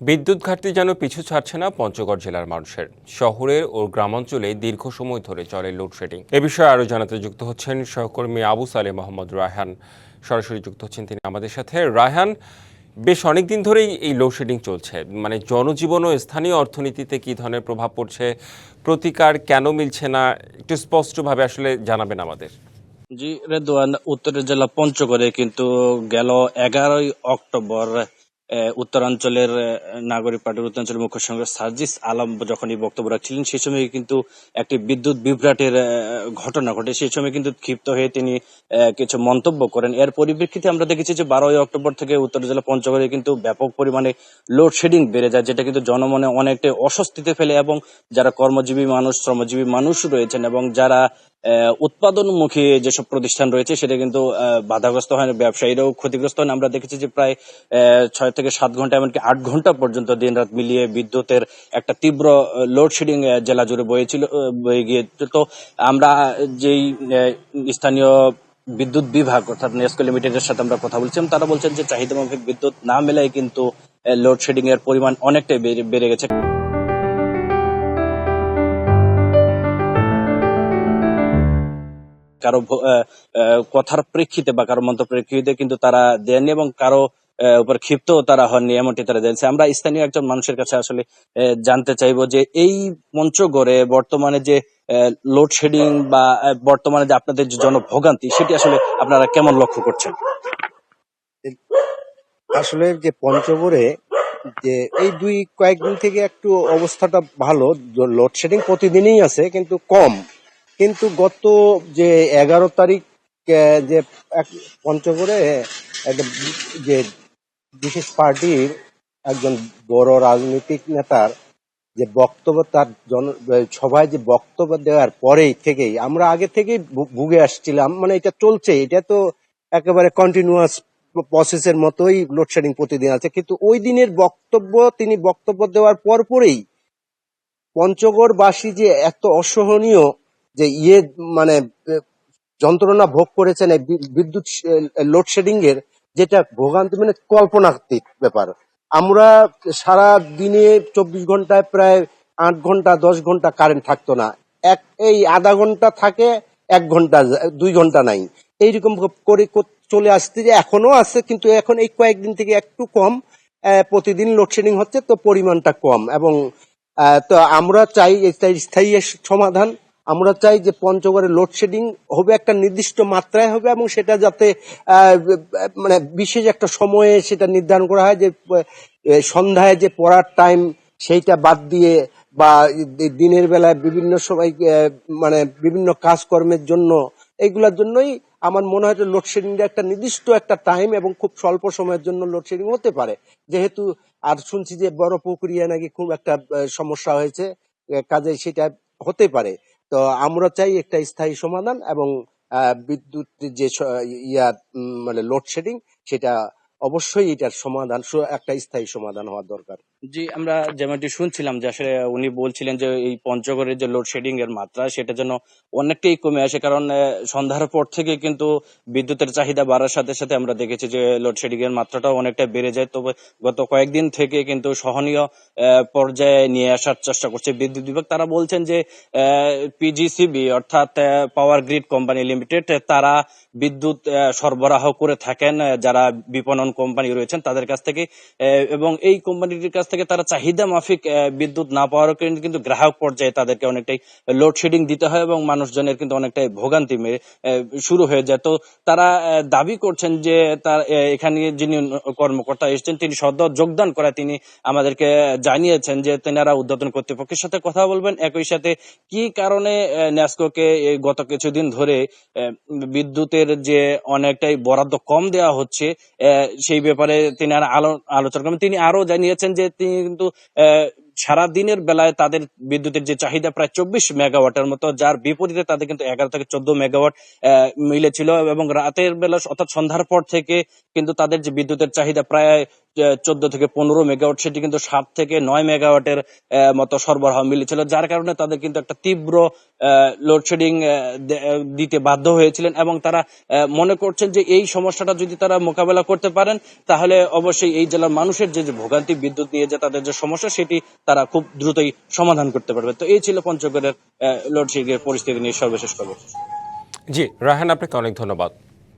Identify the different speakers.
Speaker 1: বিদ্যুৎ ঘাটতি যেন পিছু ছাড়ছে না পঞ্চগড় জেলার মানুষের। শহরের ও গ্রামাঞ্চলে দীর্ঘ সময় ধরে চলে লোডশেডিং। এ বিষয়ে আরও জানাতে যুক্ত হচ্ছেন সহকর্মী আবু সালে মোহাম্মদ রায়হান। সরাসরি যুক্ত হচ্ছেন তিনি আমাদের সাথে। রায়হান, বেশ অনেক দিন ধরেই এই লোডশেডিং চলছে। মানে জনজীবন ও স্থানীয় অর্থনীতিতে কী ধরনের প্রভাব পড়ছে, প্রতিকার কেন মিলছে না, একটু স্পষ্টভাবে আসলে জানাবেন আমাদের।
Speaker 2: জি রেদওয়ান উত্তরের জেলা পঞ্চগড়ে কিন্তু গেল এগারোই অক্টোবর উত্তরাঞ্চলের নাগরিক পার্টির উত্তরাঞ্চলের মুখ্য সংগ্রাম সার্জিস আলম যখন এই বক্তব্য রাখছিলেন, সেই সময় কিন্তু একটি বিদ্যুৎ বিভ্রাটের ঘটনা ঘটে। সেই সময় কিন্তু ক্ষিপ্ত হয়ে তিনি কিছু মন্তব্য করেন। এর পরিপ্রেক্ষিতে আমরা দেখেছি যে বারোই অক্টোবর থেকে উত্তর জেলা পঞ্চগড়ে কিন্তু ব্যাপক পরিমাণে লোডশেডিং বেড়ে যায়, যেটা কিন্তু জনমনে অনেকটাই অস্বস্তিতে ফেলে এবং যারা কর্মজীবী মানুষ, শ্রমজীবী মানুষ রয়েছেন এবং যারা উৎপাদনমুখী যেসব প্রতিষ্ঠান রয়েছে, সেটা কিন্তু বাধাগ্রস্ত হয় ব্যবসায়ীরাও ক্ষতিগ্রস্ত হন আমরা দেখেছি যে প্রায় ছয় থেকে সাত ঘণ্টা এমনকি আট ঘণ্টা পর্যন্ত দিন রাত মিলিয়ে বিদ্যুতের একটা তীব্র লোডশেডিং জেলা জুড়ে বয়েছিল বয়ে গিয়ে তো আমরা যেই স্থানীয় বিদ্যুৎ বিভাগ, অর্থাৎ নেসকো লিমিটেডের সাথে আমরা কথা বলছিলাম, তারা বলছেন যে চাহিদা মাফিক বিদ্যুৎ না মেলায় কিন্তু লোডশেডিং এর পরিমাণ অনেকটাই বেড়ে গেছে। কারও কথার প্রেক্ষিতে বা কারও মন্তব্যের প্রেক্ষিতে কিন্তু তারা দেননি এবং কারও উপর ক্ষিপ্ত তারা হননি, এমনটি তারা জানছে আমরা স্থানীয় একজন মানুষের কাছে আসলে জানতে চাইব যে এই পঞ্চগড়ে বর্তমানে যে লোডশেডিং বা বর্তমানে যে আপনাদের যে জনভোগান্তি, সেটি আসলে আপনারা কেমন লক্ষ্য করছেন?
Speaker 3: আসলে যে পঞ্চগড়ে যে এই দুই, কয়েকদিন থেকে একটু অবস্থাটা ভালো লোডশেডিং প্রতিদিনই আছে, কিন্তু কম। কিন্তু গত যে এগারো তারিখ যে পঞ্চগড়ে যে বিশেষ পার্টির একজন বড় রাজনৈতিক নেতার যে বক্তব্য, তার জন সভায় যে বক্তব্য দেওয়ার পরেই থেকেই, আমরা আগে থেকেই ভুগে আসছিলাম মানে এটা চলছে, এটা তো একেবারে কন্টিনিউয়াস প্রসেসের মতোই লোডশেডিং প্রতিদিন আছে, কিন্তু ওই দিনের বক্তব্য, তিনি বক্তব্য দেওয়ার পর পরেই পঞ্চগড়বাসী যে এত অসহনীয় যে ইয়ে মানে যন্ত্রণা ভোগ করেছেন এই বিদ্যুৎ লোডশেডিং এর যেটা ভোগান্তি মানে কল্পনাতীত ব্যাপার। আমরা সারা দিনে চব্বিশ ঘন্টায় প্রায় আট ঘণ্টা, দশ ঘণ্টা কারেন্ট থাকতো না। এক, এই আধা ঘণ্টা থাকে, এক ঘণ্টা দুই ঘণ্টা নাই। এইরকম করে চলে আসছে যে এখনও আছে, কিন্তু এখন এই কয়েকদিন থেকে একটু কম। প্রতিদিন লোডশেডিং হচ্ছে, তো পরিমাণটা কম। এবং তো আমরা চাই স্থায়ী সমাধান। আমরা চাই যে পঞ্চগড়ে লোডশেডিং হবে, একটা নির্দিষ্ট মাত্রায় হবে এবং সেটা যাতে মানে বিশেষ একটা সময়ে সেটা নির্ধারণ করা হয় যে সন্ধ্যায় যে পড়ার টাইম সেইটা বাদ দিয়ে বা দিনের বেলায় বিভিন্ন সময় মানে বিভিন্ন কাজকর্মের জন্য, এইগুলোর জন্যই আমার মনে হয় যে লোডশেডিং একটা নির্দিষ্ট একটা টাইম এবং খুব স্বল্প সময়ের জন্য লোডশেডিং হতে পারে। যেহেতু আর শুনছি যে বড় পুকুরিয়া নাকি খুব একটা সমস্যা হয়েছে কাজে সেটা হতে পারে। তো আমরা চাই একটা স্থায়ী সমাধান এবং বিদ্যুৎ যে ইয়া মানে লোডশেডিং সেটা অবশ্যই এটার সমাধান একটা স্থায়ী সমাধান হওয়া দরকার।
Speaker 2: জি, আমরা যেমনটি শুনছিলাম যে আসলে উনি বলছিলেন যে এই পঞ্চগড়ের যে লোডশেডিং এর মাত্রা, সেটা যেন অনেকটাই কমে আসে। কারণ সন্ধ্যার পর থেকে কিন্তু বিদ্যুতের চাহিদা বাড়ার সাথে সাথে আমরা দেখেছি যে লোডশেডিং এর মাত্রাটাও অনেকটা বেড়ে যায়। তবে গত কয়েকদিন থেকে কিন্তু সহনীয় পর্যায়ে নিয়ে আসার চেষ্টা করছে বিদ্যুৎ বিভাগ। তারা বলছেন যে পিজিসিবি অর্থাৎ পাওয়ার গ্রিড কোম্পানি লিমিটেড তারা বিদ্যুৎ সরবরাহ করে থাকেন যারা বিপণন কোম্পানি রয়েছেন তাদের কাছ থেকে। এবং এই কোম্পানিটির কাছ থেকে তারা চাহিদা মাফিক বিদ্যুৎ না পাওয়ার কারণে কিন্তু গ্রাহক পর্যায়ে তাদেরকে অনেকটাই লোডশেডিং দিতে হয় এবং মানুষজনের কিন্তু অনেকটাই ভোগান্তি শুরু হয়ে যায়। তো তারা দাবি করছেন যে তার এখানে যিনি কর্মকর্তা এসেছেন, তিনি সদ্য যোগদান করা তিনি আমাদেরকে জানিয়েছেন যে তেনারা উদ্বোধন কর্তৃপক্ষের সাথে কথা বলবেন। একই সাথে কি কারণে ন্যাসকোকে গত কিছুদিন ধরে বিদ্যুতের যে অনেকটাই বরাদ্দ কম দেওয়া হচ্ছে সেই ব্যাপারে তিনি আলোচনা করবেন তিনি আরও জানিয়েছেন যে তিনি কিন্তু সারা দিনের বেলায় তাদের বিদ্যুতের যে চাহিদা প্রায় চব্বিশ মেগাওয়াটের মতো, যার বিপরীতে তাদের কিন্তু এগারো থেকে চোদ্দ মেগাওয়াট মিলেছিল এবং রাতের বেলা অর্থাৎ সন্ধ্যার পর থেকে কিন্তু তাদের যে বিদ্যুতের চাহিদা প্রায় চোদ্দ থেকে পনেরো মেগাওয়াট, সেটি কিন্তু সাত থেকে নয় মেগাওয়াটের মতো সরবরাহ মিলেছিল, যার কারণে তাদের কিন্তু একটা তীব্র লোডশেডিং দিতে বাধ্য হয়েছিলেন এবং তারা মনে করছেন যে এই সমস্যাটা যদি তারা মোকাবেলা করতে পারেন, তাহলে অবশ্যই এই জেলার মানুষের যে ভোগান্তি বিদ্যুৎ নিয়ে যে তাদের যে সমস্যা, সেটি তারা খুব দ্রুতই সমাধান করতে পারবে। তো এই ছিল পঞ্চগড়ের লোডশেডিং এর পরিস্থিতি নিয়ে সর্বশেষ খবর।
Speaker 1: জি রায়হান আপনাকে অনেক ধন্যবাদ।